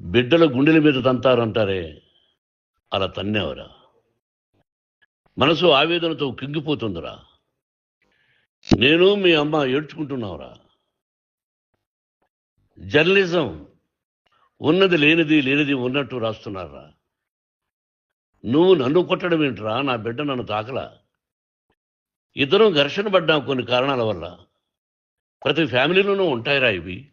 బిడ్డల గుండెల మీద తంతారంటారే? అలా తన్నేవరా? మనసు ఆవేదనతో కింగిపోతుందిరా. నేను మీ అమ్మ ఏడ్చుకుంటున్నావురా. జర్నలిజం ఉన్నది లేనిది లేనిది ఉన్నట్టు రాస్తున్నారా? నువ్వు నన్ను కొట్టడం ఏంట్రా? నా బిడ్డ నన్ను తాకలా? ఇద్దరం ఘర్షణ పడ్డాం కొన్ని కారణాల వల్ల. ప్రతి ఫ్యామిలీలోనూ ఉంటాయిరా ఇవి.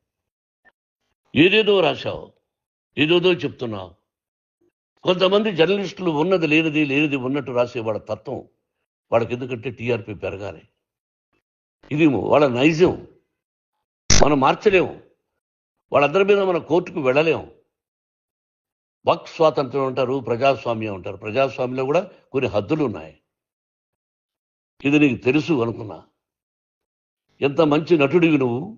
ఏదేదో రాశావు ఏదేదో చెప్తున్నావు. కొంతమంది జర్నలిస్టులు ఉన్నది లేనిది లేనిది ఉన్నట్టు రాసే వాళ్ళ తత్వం వాళ్ళకి ఎందుకంటే టీఆర్పీ పెరగాలి. ఇది వాళ్ళ నైజం. మనం మార్చలేము. వాళ్ళందరి మీద మన కోర్టుకు వెళ్ళలేము. వక్ స్వాతంత్రం అంటారు ప్రజాస్వామ్యం అంటారు. ప్రజాస్వామ్యంలో కూడా కొన్ని హద్దులు ఉన్నాయి. ఇది నీకు తెలుసు అనుకున్నా. ఎంత మంచి నటుడివి నువ్వు.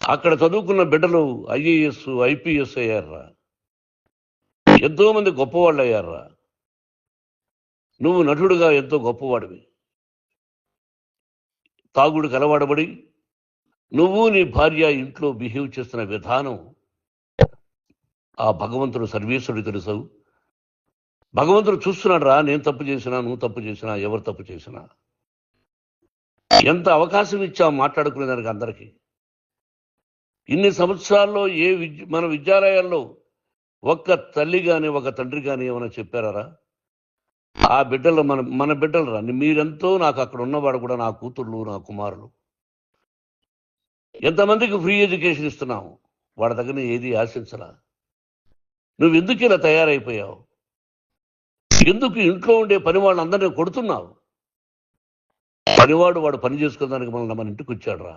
అక్కడ చదువుకున్న బిడ్డలు ఐఏఎస్ ఐపీఎస్ అయ్యారా? ఎంతో మంది గొప్పవాళ్ళు అయ్యారా? నువ్వు నటుడుగా ఎంతో గొప్పవాడివి. తాగుడు కలవాడబడి నువ్వు నీ భార్య ఇంట్లో బిహేవ్ చేస్తున్న విధానం ఆ భగవంతుడు సర్వేశ్వరుడు తెలుసావు భగవంతుడు చూస్తున్నాడు రా నేను తప్పు చేసినా నువ్వు తప్పు చేసినా ఎవరు తప్పు చేసినా. ఎంత అవకాశం ఇచ్చావు మాట్లాడుకునే దానికి అందరికీ. ఇన్ని సంవత్సరాల్లో ఏ విద్య మన విద్యాలయాల్లో ఒక్క తల్లి కానీ ఒక తండ్రి కానీ ఏమైనా చెప్పారా ఆ బిడ్డలు మన మన బిడ్డలు రా. మీరెంతో నాకు అక్కడ ఉన్నవాడు కూడా నా కూతుర్లు నా కుమారులు. ఎంతమందికి ఫ్రీ ఎడ్యుకేషన్ ఇస్తున్నావు? వాడి దగ్గర ఏది ఆశించరా నువ్వు ఎందుకు ఇలా తయారైపోయావు? ఎందుకు ఇంట్లో ఉండే పని వాళ్ళందరినీ కొడుతున్నావు? పనివాడు వాడు పని చేసుకోవడానికి మనల్ని మన ఇంటికి వచ్చాడు రా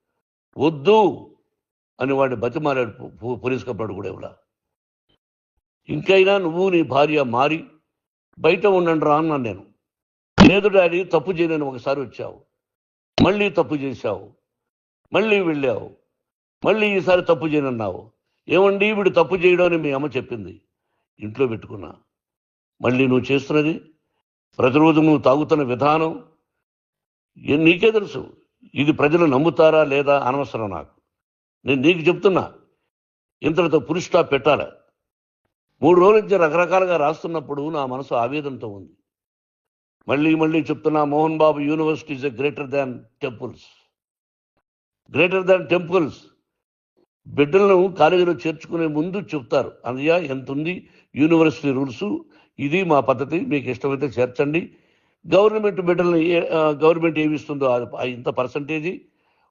వద్దు అని వాడిని బతిమాలాడు పో- పోలీస్ కప్పాడు కూడా ఇవ్వడా ఇంకైనా నువ్వు నీ భార్య మారి బయట ఉండండి రా అన్నాను నేను. లేదు డాడీ తప్పు చేయలేని ఒకసారి వచ్చావు. మళ్ళీ తప్పు చేశావు. మళ్ళీ వెళ్ళావు. మళ్ళీ ఈసారి తప్పు చేయనన్నావు. ఏమండి వీడు తప్పు చేయడం అని మీ అమ్మ చెప్పింది. ఇంట్లో పెట్టుకున్నా. మళ్ళీ నువ్వు చేస్తున్నది ప్రతిరోజు నువ్వు తాగుతున్న విధానం నీకే తెలుసు. ఇది ప్రజలు నమ్ముతారా లేదా అనవసరం నాకు. నేను నీకు చెప్తున్నా ఇంతటితో పురుష స్టాప్ పెట్టాలి? మూడు రోజుల నుంచి రకరకాలుగా రాస్తున్నప్పుడు నా మనసు ఆవేదనతో ఉంది. మళ్ళీ మళ్ళీ చెప్తున్నా Mohan Babu university is a greater than temples. Greater than temples. బిడ్డలను కాలేజీలో చేర్చుకునే ముందు చెప్తారు. అన్నయ్య ఎంత ఉంది యూనివర్సిటీ రూల్స్. ఇది మా పద్ధతి. మీకు ఇష్టమైతే చేర్చండి. గవర్నమెంట్ బిడ్డలను ఏ- గవర్నమెంట్ ఏమిస్తుందో అది- ఇంత పర్సంటేజీ.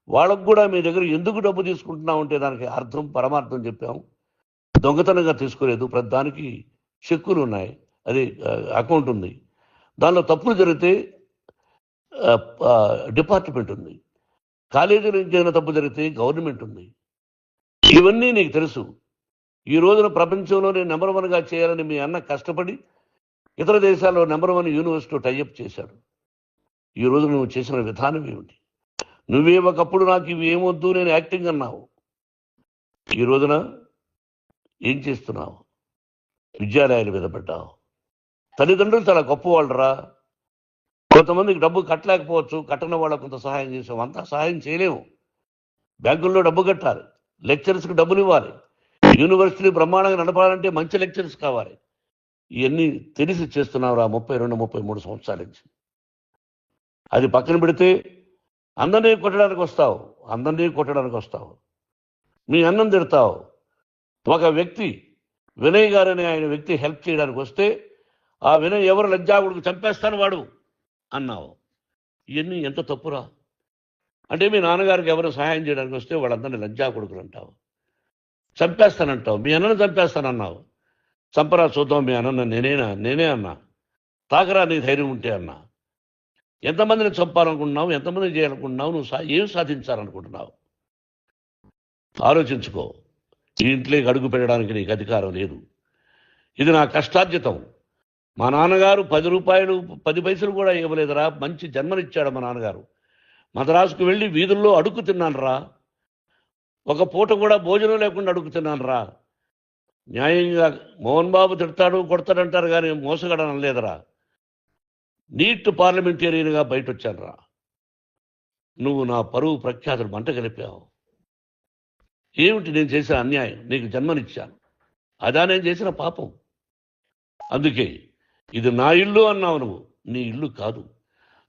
వాళ్ళకు కూడా మీ దగ్గర ఎందుకు డబ్బు తీసుకుంటున్నావు అంటే దానికి అర్థం పరమార్థం చెప్పాము దొంగతనంగా తీసుకోలేదు. ప్రతి దానికి చెక్కులు ఉన్నాయి. అది అకౌంట్ ఉంది. దానిలో తప్పులు జరిగితే డిపార్ట్మెంట్ ఉంది. కాలేజీలో ఏదైనా తప్పు జరిగితే గవర్నమెంట్ ఉంది. ఇవన్నీ నీకు తెలుసు. ఈ రోజున ప్రపంచంలోనే నెంబర్ వన్గా చేయాలని మీ అన్న కష్టపడి ఇతర దేశాల్లో నెంబర్ వన్ యూనివర్సిటీ టైఅప్ చేశాడు. ఈ రోజు నువ్వు చేసిన విధానం ఏమిటి? నువ్వే ఒకప్పుడు నాకు ఇవి ఏమొద్దు నేను యాక్టింగ్ అన్నావు. ఈ రోజున ఏం చేస్తున్నావు? విద్యాలయాలు మీద పడ్డావు. తల్లిదండ్రులు చాలా గొప్పవాళ్ళరా. కొంతమందికి డబ్బు కట్టలేకపోవచ్చు కట్టని వాళ్ళకు కొంత సహాయం చేసాం అంతా సహాయం చేయలేము. బ్యాంకుల్లో డబ్బు కట్టాలి. లెక్చరర్స్కి డబ్బులు ఇవ్వాలి. యూనివర్సిటీ బ్రహ్మాండంగా నడపాలంటే మంచి లెక్చరర్స్ కావాలి. ఇవన్నీ తెలిసి చేస్తున్నావురా ముప్పై రెండు ముప్పై మూడు సంవత్సరాల నుంచి. అది పక్కన పెడితే అందరినీ కొట్టడానికి వస్తావు అందరినీ కొట్టడానికి వస్తావు. మీ అన్నం తిడతావు. ఒక వ్యక్తి వినయ్ గారని ఆయన వ్యక్తి హెల్ప్ చేయడానికి వస్తే ఆ వినయ్ ఎవరు లజ్జాగుడికి చంపేస్తాను వాడు అన్నావు. ఇవన్నీ ఎంత తప్పురా? అంటే మీ నాన్నగారికి ఎవరు సహాయం చేయడానికి వస్తే వాళ్ళందరినీ లజ్జా కొడుకులు అంటావు. చంపేస్తానంటావు. మీ అన్నను చంపేస్తానన్నావు. చంపరా చూద్దాం మీ అన్న నేనేనా? నేనే అన్నా. తాకరా నీ ధైర్యం ఉంటే అన్నా. ఎంతమందిని చంపాలనుకుంటున్నావు? ఎంతమందిని చేయాలనుకుంటున్నావు? నువ్వు సా ఏం సాధించాలనుకుంటున్నావు? ఆలోచించుకో. ఈ ఇంట్లోకి అడుగు పెట్టడానికి నీకు అధికారం లేదు. ఇది నా కష్టార్జితం. మా నాన్నగారు పది రూపాయలు పది పైసలు కూడా ఇవ్వలేదురా. మంచి జన్మనిచ్చాడు మా నాన్నగారు. మద్రాసుకు వెళ్ళి వీధుల్లో అడుగు తిన్నాను రా ఒక పూట కూడా భోజనం లేకుండా అడుగుతున్నాను రా న్యాయంగా మోహన్ బాబు తిడతాడు కొడతాడంటారు కానీ మోసగడనం లేదురా. నీట్ పార్లమెంటేరియన్గా బయట వచ్చానురా నువ్వు నా పరువు ప్రఖ్యాతులు మంట కలిపావు. ఏమిటి నేను చేసిన అన్యాయం? నీకు జన్మనిచ్చాను. అదా నేను చేసిన పాపం. అందుకే ఇది నా ఇల్లు అన్నావు నువ్వు. నీ ఇల్లు కాదు.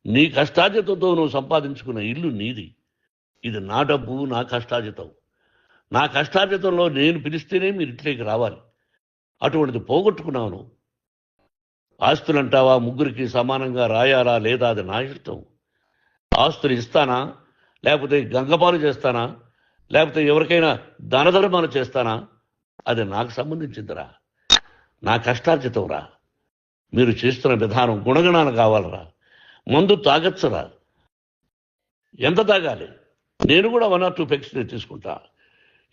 నీ కష్టాజితంతో నువ్వు సంపాదించుకున్న ఇల్లు నీది. ఇది నా డబ్బు నా కష్టాజితం నా కష్టార్జితంలో నేను పిలిస్తేనే మీరు ఇంట్లోకి రావాలి. అటువంటిది పోగొట్టుకున్నాను. ఆస్తులంటావా? ఆస్తులు అంటావా ముగ్గురికి సమానంగా రాయాలా లేదా? అది నా ఇష్టం. ఆస్తులు ఇస్తానా? లేకపోతే గంగపాలు చేస్తానా? లేకపోతే ఎవరికైనా దానధర్మాలు చేస్తానా? అది నాకు సంబంధించిందిరా. నా కష్టార్జితం రా మీరు చేస్తున్న విధానం గుణగణాలు కావాలరా. మందు తాగచ్చురా. ఎంత తాగాలి? నేను కూడా వన్ ఆర్ టూ పెక్స్ తీసుకుంటా.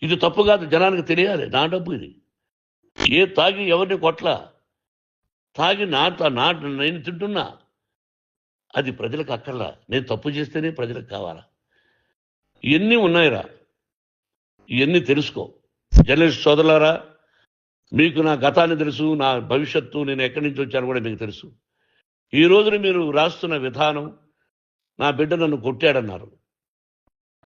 ఇది తప్పు కాదు జనానికి తెలియాలి. నా డబ్బు ఇది. ఏ తాగి ఎవరిని కొట్ల? తాగి నా నా నేను తింటున్నా. అది ప్రజలకు అక్కర్లా. నేను తప్పు చేస్తేనే ప్రజలకు కావాలా? ఇవన్నీ ఉన్నాయిరా? ఇవన్నీ తెలుసుకో? జర్నలిస్ట్ సోదరులారా మీకు నా గతాన్ని తెలుసు నా భవిష్యత్తు నేను ఎక్కడి నుంచి వచ్చాను కూడా మీకు తెలుసు. ఈ రోజున మీరు రాస్తున్న విధానం నా బిడ్డ నన్ను కొట్టాడన్నారు.